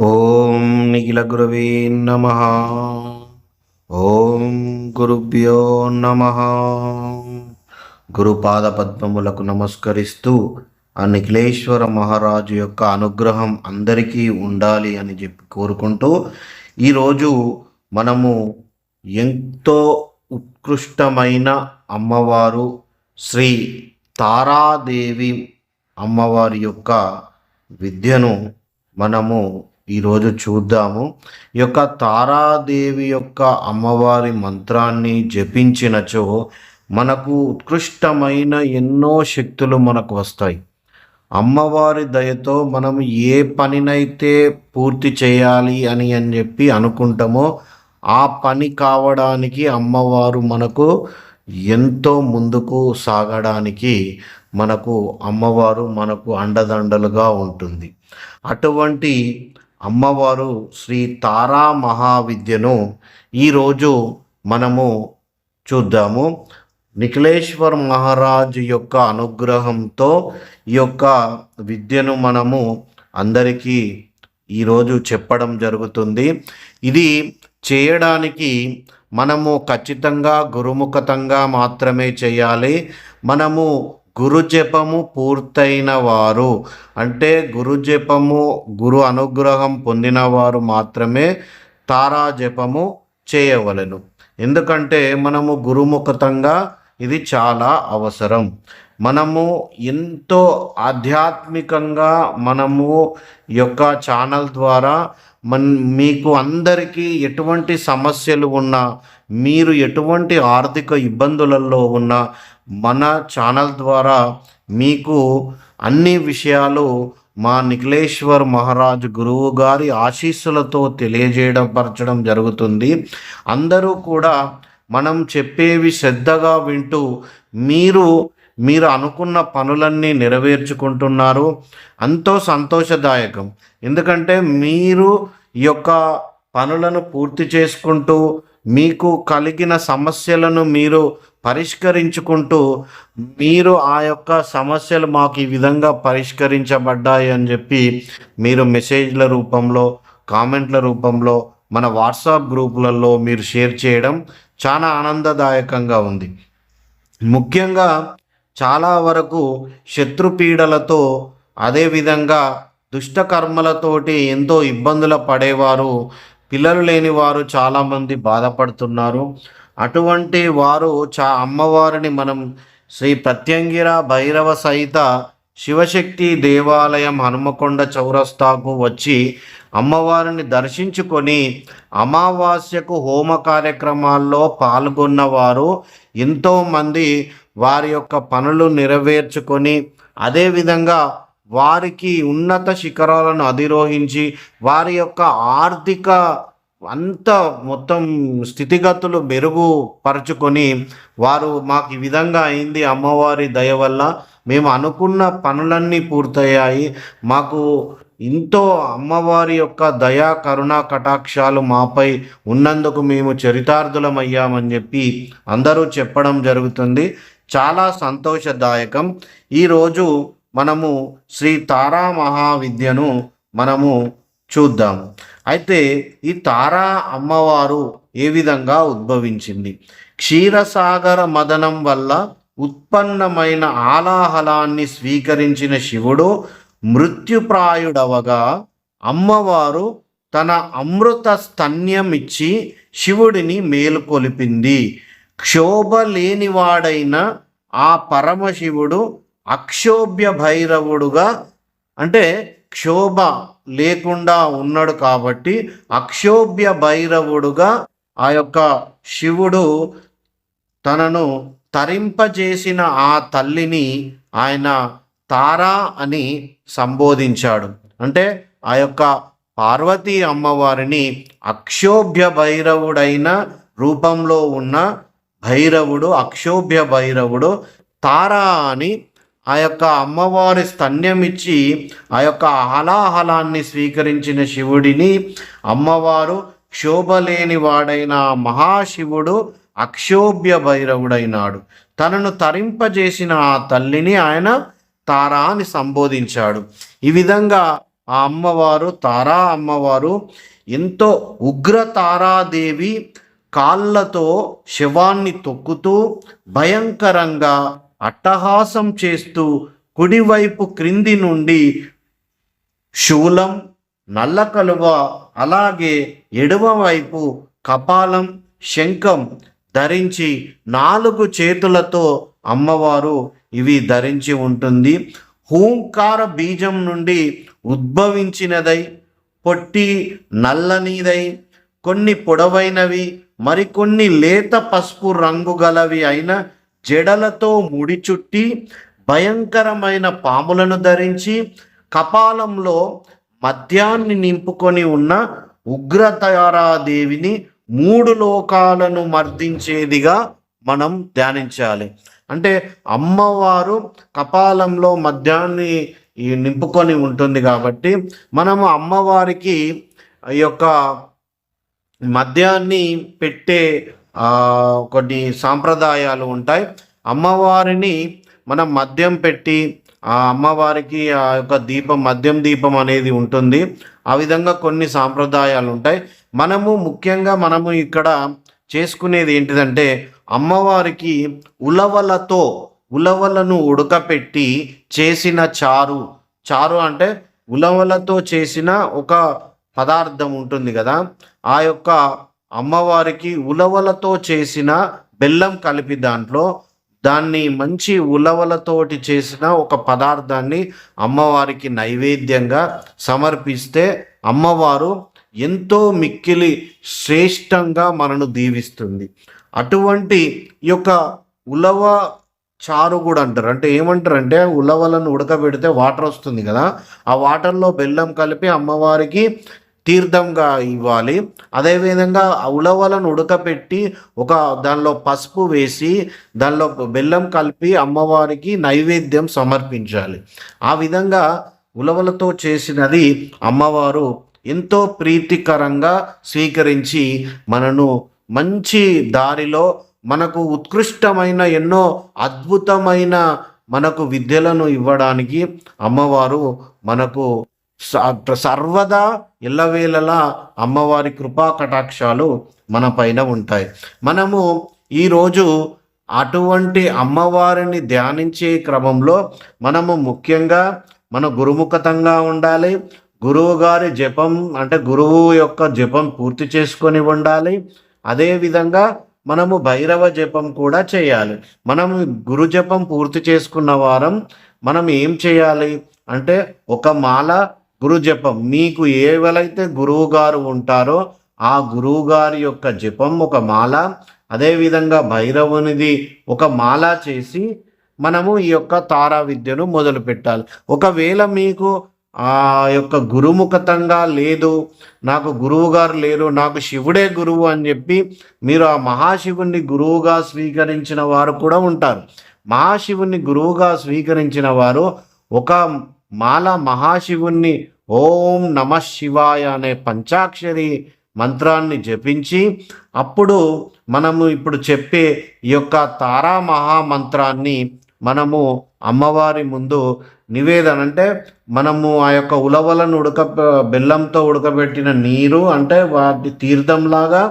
ఓం నిఖిల గురవే నమ. ఓం గురుభ్యో నమ. గురుపాద పద్మములకు నమస్కరిస్తూ ఆ నిఖిలేశ్వర మహారాజు యొక్క అనుగ్రహం అందరికీ ఉండాలి అని చెప్పి కోరుకుంటూ ఈరోజు మనము ఎంతో ఉత్కృష్టమైన అమ్మవారు శ్రీ తారాదేవి అమ్మవారి యొక్క విద్యను మనము ఈరోజు చూద్దాము. ఈ యొక్క తారాదేవి యొక్క అమ్మవారి మంత్రాన్ని జపించినచో మనకు ఉత్కృష్టమైన ఎన్నో శక్తులు మనకు వస్తాయి. అమ్మవారి దయతో మనం ఏ పనినైతే పూర్తి చేయాలి అని అని చెప్పి అనుకుంటామో ఆ పని కావడానికి అమ్మవారు మనకు ఎంతో ముందుకు సాగడానికి మనకు అమ్మవారు మనకు అండదండలుగా ఉంటుంది. అటువంటి అమ్మవారు శ్రీ తారా మహావిద్యను ఈరోజు మనము చూద్దాము. నిఖిలేశ్వర్ మహారాజు యొక్క అనుగ్రహంతో ఈ యొక్క విద్యను మనము అందరికీ ఈరోజు చెప్పడం జరుగుతుంది. ఇది చేయడానికి మనము ఖచ్చితంగా గురుముఖతంగా మాత్రమే చేయాలి. మనము గురు జపము పూర్తయిన వారు అంటే గురు జపము గురు అనుగ్రహం పొందిన వారు మాత్రమే తారా జపము చేయవలెను. ఎందుకంటే మనము గురుముఖతంగా ఇది చాలా అవసరం. మనము ఎంతో ఆధ్యాత్మికంగా మనము యొక్క ఛానల్ ద్వారా మన్ మీకు అందరికీ ఎటువంటి సమస్యలు ఉన్నా మీరు ఎటువంటి ఆర్థిక ఇబ్బందులలో ఉన్న మన ఛానల్ ద్వారా మీకు అన్ని విషయాలు మా నిఖిలేశ్వర్ మహారాజ్ గురువు గారి ఆశీస్సులతో తెలియజేయడం పరచడం జరుగుతుంది. అందరూ కూడా మనం చెప్పేవి శ్రద్ధగా వింటూ మీరు మీరు అనుకున్న పనులన్నీ నెరవేర్చుకుంటున్నారు. ఎంతో సంతోషదాయకం. ఎందుకంటే మీరు ఈ యొక్క పనులను పూర్తి చేసుకుంటూ మీకు కలిగిన సమస్యలను మీరు పరిష్కరించుకుంటూ మీరు ఆ యొక్క సమస్యలు మాకు ఈ విధంగా పరిష్కరించబడ్డాయి అని చెప్పి మీరు మెసేజ్ల రూపంలో కామెంట్ల రూపంలో మన వాట్సాప్ గ్రూపులలో మీరు షేర్ చేయడం చాలా ఆనందదాయకంగా ఉంది. ముఖ్యంగా చాలా వరకు శత్రుపీడలతో అదేవిధంగా దుష్టకర్మలతోటి ఎంతో ఇబ్బందులు పడేవారు పిల్లలు లేని వారు చాలామంది బాధపడుతున్నారు. అటువంటి వారు చా అమ్మవారిని మనం శ్రీ ప్రత్యంగిర భైరవ సహిత శివశక్తి దేవాలయం హనుమకొండ చౌరస్తాకు వచ్చి అమ్మవారిని దర్శించుకొని అమావాస్యకు హోమ కార్యక్రమాల్లో పాల్గొన్నవారు ఎంతోమంది వారి యొక్క పనులు నెరవేర్చుకొని అదేవిధంగా వారికి ఉన్నత శిఖరాలను అధిరోహించి వారి యొక్క ఆర్థిక అంత మొత్తం స్థితిగతులు మెరుగుపరుచుకొని వారు మాకు ఈ విధంగా అయింది అమ్మవారి దయ వల్ల మేము అనుకున్న పనులన్నీ పూర్తయ్యాయి. మాకు ఎంతో అమ్మవారి యొక్క దయా కరుణా కటాక్షాలు మాపై ఉన్నందుకు మేము చరితార్థులమయ్యామని చెప్పి అందరూ చెప్పడం జరుగుతుంది. చాలా సంతోషదాయకం. ఈరోజు మనము శ్రీ తారా మహావిద్యను మనము చూద్దాము అయితే ఈ తారా అమ్మవారు ఏ విధంగా ఉద్భవించింది? క్షీరసాగర మదనం వల్ల ఉత్పన్నమైన ఆలాహలాన్ని స్వీకరించిన శివుడు మృత్యుప్రాయుడవగా అమ్మవారు తన అమృత స్తన్యమిచ్చి శివుడిని మేలుకొలిపింది. క్షోభ లేనివాడైన ఆ పరమశివుడు అక్షోభ్య భైరవుడుగా అంటే క్షోభ లేకుండా ఉన్నాడు కాబట్టి అక్షోభ్య భైరవుడుగా ఆ యొక్క శివుడు తనను తరింపజేసిన ఆ తల్లిని ఆయన తారా అని సంబోధించాడు. అంటే ఆ యొక్క పార్వతీ అమ్మవారిని అక్షోభ్య భైరవుడైన రూపంలో ఉన్న భైరవుడు అక్షోభ్య భైరవుడు తారా అని ఆ యొక్క అమ్మవారి స్తన్యం ఇచ్చి ఆ యొక్క హలాహలాన్ని స్వీకరించిన శివుడిని అమ్మవారు క్షోభలేని వాడైన మహాశివుడు అక్షోభ్య భైరవుడైనాడు. తనను తరింపజేసిన ఆ తల్లిని ఆయన తారా అని సంబోధించాడు. ఈ విధంగా ఆ అమ్మవారు తారా అమ్మవారు ఎంతో ఉగ్ర తారాదేవి కాళ్ళతో శవాన్ని తొక్కుతూ భయంకరంగా అట్టహాసం చేస్తూ కుడివైపు క్రింది నుండి శూలం నల్ల కలువ అలాగే ఎడమవైపు కపాలం శంఖం ధరించి నాలుగు చేతులతో అమ్మవారు ఇవి ధరించి ఉంటుంది. హూంకార బీజం నుండి ఉద్భవించినదై పొట్టి నల్లనిదై కొన్ని పొడవైనవి మరికొన్ని లేత పసుపు రంగు గలవి అయిన జడలతో ముడి చుట్టి భయంకరమైన పాములను ధరించి కపాలంలో మద్యాన్ని నింపుకొని ఉన్న ఉగ్రతారాదేవిని మూడు లోకాలను మర్దించేదిగా మనం ధ్యానించాలి. అంటే అమ్మవారు కపాలంలో మద్యాన్ని నింపుకొని ఉంటుంది కాబట్టి మనము అమ్మవారికి ఈ యొక్క మద్యాన్ని పెట్టే కొన్ని సాంప్రదాయాలు ఉంటాయి. అమ్మవారిని మనం మద్యం పెట్టి ఆ అమ్మవారికి ఆ యొక్క దీపం మద్యం దీపం అనేది ఉంటుంది. ఆ విధంగా కొన్ని సాంప్రదాయాలు ఉంటాయి. మనము ముఖ్యంగా మనము ఇక్కడ చేసుకునేది ఏంటిదంటే అమ్మవారికి ఉలవలతో ఉలవలను ఉడకపెట్టి చేసిన చారు. చారు అంటే ఉలవలతో చేసిన ఒక పదార్థం ఉంటుంది కదా. ఆ యొక్క అమ్మవారికి ఉలవలతో చేసిన బెల్లం కలిపి దాంట్లో దాన్ని మంచి ఉలవలతోటి చేసిన ఒక పదార్థాన్ని అమ్మవారికి నైవేద్యంగా సమర్పిస్తే అమ్మవారు ఎంతో మిక్కిలి శ్రేష్టంగా మనను దీవిస్తుంది. అటువంటి ఈ యొక్క ఉలవ చారు కూడా అంటారు. అంటే ఏమంటారు అంటే ఉలవలను ఉడకబెడితే వాటర్ వస్తుంది కదా. ఆ వాటర్లో బెల్లం కలిపి అమ్మవారికి తీర్థంగా ఇవ్వాలి. అదేవిధంగా ఉలవలను ఉడకపెట్టి ఒక దానిలో పసుపు వేసి దానిలో బెల్లం కలిపి అమ్మవారికి నైవేద్యం సమర్పించాలి. ఆ విధంగా ఉలవలతో చేసినది అమ్మవారు ఎంతో ప్రీతికరంగా స్వీకరించి మనను మంచి దారిలో మనకు ఉత్కృష్టమైన ఎన్నో అద్భుతమైన మనకు విద్యలను ఇవ్వడానికి అమ్మవారు మనకు సర్వదా ఇల్లవేళలా అమ్మవారి కృపా కటాక్షాలు మన పైన ఉంటాయి. మనము ఈరోజు అటువంటి అమ్మవారిని ధ్యానించే క్రమంలో మనము ముఖ్యంగా మన గురుముఖతంగా ఉండాలి. గురువు గారి జపం అంటే గురువు యొక్క జపం పూర్తి చేసుకొని ఉండాలి. అదేవిధంగా మనము భైరవ జపం కూడా చేయాలి. మనం గురు జపం పూర్తి చేసుకున్న వారం మనం ఏం చేయాలి అంటే ఒక మాల గురు జపం. మీకు ఏవలైతే గురువు గారు ఉంటారో ఆ గురువు గారి యొక్క జపం ఒక మాల. అదేవిధంగా భైరవునిది ఒక మాల చేసి మనము ఈ యొక్క తారా విద్యను మొదలు పెట్టాలి. ఒకవేళ మీకు ఆ యొక్క గురుముఖతంగా లేదు నాకు గురువు గారు లేరు నాకు శివుడే గురువు అని చెప్పి మీరు ఆ మహాశివుణ్ణి గురువుగా స్వీకరించిన వారు కూడా ఉంటారు. మహాశివుణ్ణి గురువుగా స్వీకరించిన వారు ఒక మాల మహాశివుణ్ణి ఓం నమ శివాయ అనే పంచాక్షరి మంత్రాన్ని జపించి అప్పుడు మనము ఇప్పుడు చెప్పే ఈ యొక్క తారా మహామంత్రాన్ని మనము అమ్మవారి ముందు నివేదన అంటే మనము ఆ యొక్క ఉలవలను ఉడక బెల్లంతో ఉడకబెట్టిన నీరు అంటే వాటి తీర్థంలాగా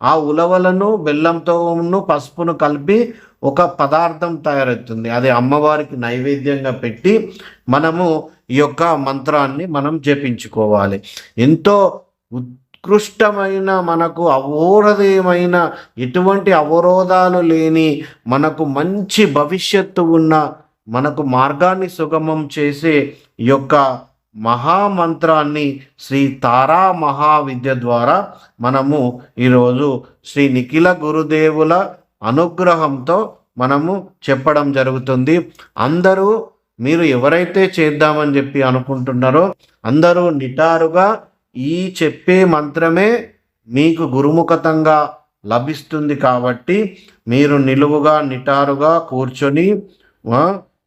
ఆ ఉలవలను బెల్లంతోను పసుపును కలిపి ఒక పదార్థం తయారవుతుంది. అది అమ్మవారికి నైవేద్యంగా పెట్టి మనము ఈ యొక్క మంత్రాన్ని మనం జపించుకోవాలి. ఎంతో ఉత్కృష్టమైన మనకు అవరోధమైన ఎటువంటి అవరోధాలు లేని మనకు మంచి భవిష్యత్తు ఉన్న మనకు మార్గాన్ని సుగమం చేసే ఈ యొక్క మహామంత్రాన్ని శ్రీ తారా మహావిద్య ద్వారా మనము ఈరోజు శ్రీ నిఖిల గురుదేవుల అనుగ్రహంతో మనము చెప్పడం జరుగుతుంది. అందరూ మీరు ఎవరైతే చేద్దామని చెప్పి అనుకుంటున్నారో అందరూ నిటారుగా ఈ చెప్పే మంత్రమే మీకు గురుముఖతంగా లభిస్తుంది కాబట్టి మీరు నిలువుగా నిటారుగా కూర్చొని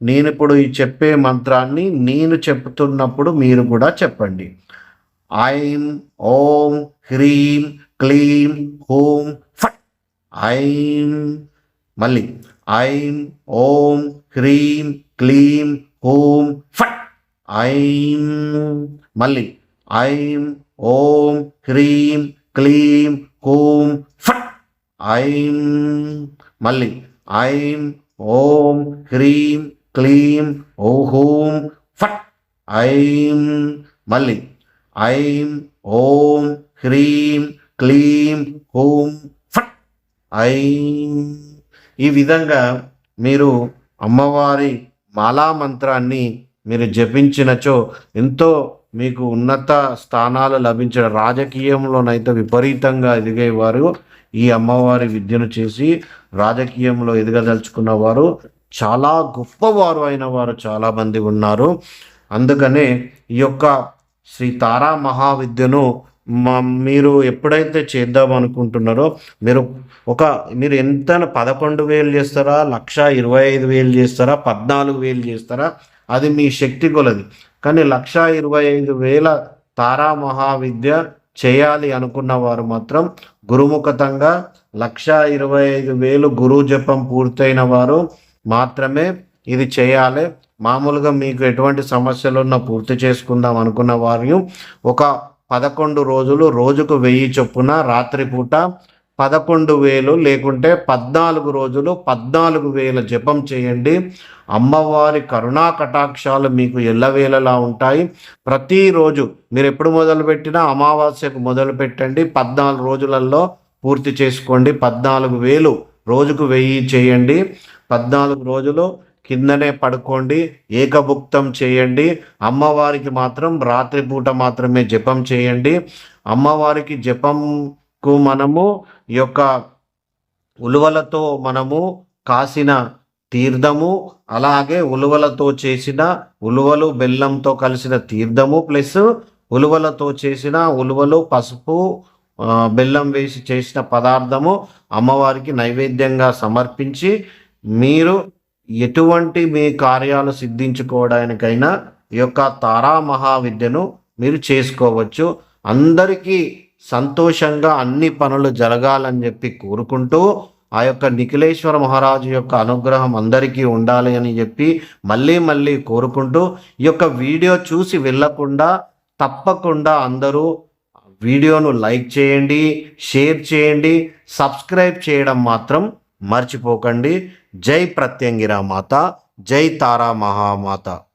నేను ఇప్పుడు ఈ చెప్పే మంత్రాన్ని నేను చెప్తున్నప్పుడు మీరు కూడా చెప్పండి. ఐం ఓం హ్రీం క్లీం హూం ఫట్. ఐం మళ్ళీ ఐం ఓం హ్రీం క్లీం హూం ఫట్. ఐం మళ్ళీ ఐం ఓం హ్రీం క్లీం హూం ఫట్. ఐం మళ్ళీ ఐం ఓం హ్రీం క్లీం ఓ హూం ఫట్. ఐం మళ్ళీ ఐం ఓం హ్రీం క్లీం హూం ఐ ఈ విధంగా మీరు అమ్మవారి మాలా మంత్రాన్ని మీరు జపించినచో ఎంతో మీకు ఉన్నత స్థానాలు లభించిన రాజకీయంలోనైతే విపరీతంగా ఎదిగేవారు ఈ అమ్మవారి విద్యను చేసి రాజకీయంలో ఎదగదలుచుకున్న వారు చాలా గొప్పవారు అయిన వారు చాలామంది ఉన్నారు. అందుకనే ఈ యొక్క శ్రీ తారా మహావిద్యను మా మీరు ఎప్పుడైతే చేద్దాం అనుకుంటున్నారో మీరు ఒక మీరు ఎంత పదకొండు వేలు చేస్తారా లక్ష ఇరవై ఐదు వేలు చేస్తారా పద్నాలుగు వేలు చేస్తారా అది మీ శక్తి కొలది. కానీ లక్ష ఇరవై ఐదు వేల తారా మహావిద్య చేయాలి అనుకున్న వారు మాత్రం గురుముఖతంగా లక్ష ఇరవై ఐదు వేలు గురువు జపం పూర్తయిన వారు మాత్రమే ఇది చేయాలి. మామూలుగా మీకు ఎటువంటి సమస్యలు ఉన్నా పూర్తి చేసుకుందాం అనుకున్న వారు ఒక పదకొండు రోజులు రోజుకు వెయ్యి చొప్పున రాత్రిపూట పదకొండు వేలు లేకుంటే పద్నాలుగు రోజులు పద్నాలుగు వేల జపం చేయండి. అమ్మవారి కరుణా కటాక్షాలు మీకు ఎల్లవేళలా ఉంటాయి. ప్రతిరోజు మీరు ఎప్పుడు మొదలుపెట్టినా అమావాస్యకు మొదలు పెట్టండి. పద్నాలుగు రోజులలో పూర్తి చేసుకోండి. పద్నాలుగు వేలు రోజుకు వెయ్యి చేయండి. పద్నాలుగు రోజులు కిందనే పడుకోండి ఏకభుక్తం చేయండి. అమ్మవారికి మాత్రం రాత్రిపూట మాత్రమే జపం చేయండి. అమ్మవారికి జపంకు మనము ఈ యొక్క ఉలువలతో మనము కాసిన తీర్థము అలాగే ఉలువలతో చేసిన ఉలువలు బెల్లంతో కలిసిన తీర్థము ప్లస్ ఉలువలతో చేసిన ఉలువలు పసుపు బెల్లం వేసి చేసిన పదార్థము అమ్మవారికి నైవేద్యంగా సమర్పించి మీరు ఎటువంటి మీ కార్యాలు సిద్ధించుకోవడానికైనా ఈ యొక్క తారా మహావిద్యను మీరు చేసుకోవచ్చు. అందరికీ సంతోషంగా అన్ని పనులు జరగాలని చెప్పి కోరుకుంటూ ఆ యొక్క నిఖిలేశ్వర మహారాజు యొక్క అనుగ్రహం అందరికీ ఉండాలి అని చెప్పి మళ్ళీ మళ్ళీ కోరుకుంటూ ఈ యొక్క వీడియో చూసి వెళ్ళకుండా తప్పకుండా అందరూ వీడియోను లైక్ చేయండి షేర్ చేయండి సబ్స్క్రైబ్ చేయడం మాత్రం మర్చిపోకండి. जय प्रत्यंगिरा माता जय तारा महामाता।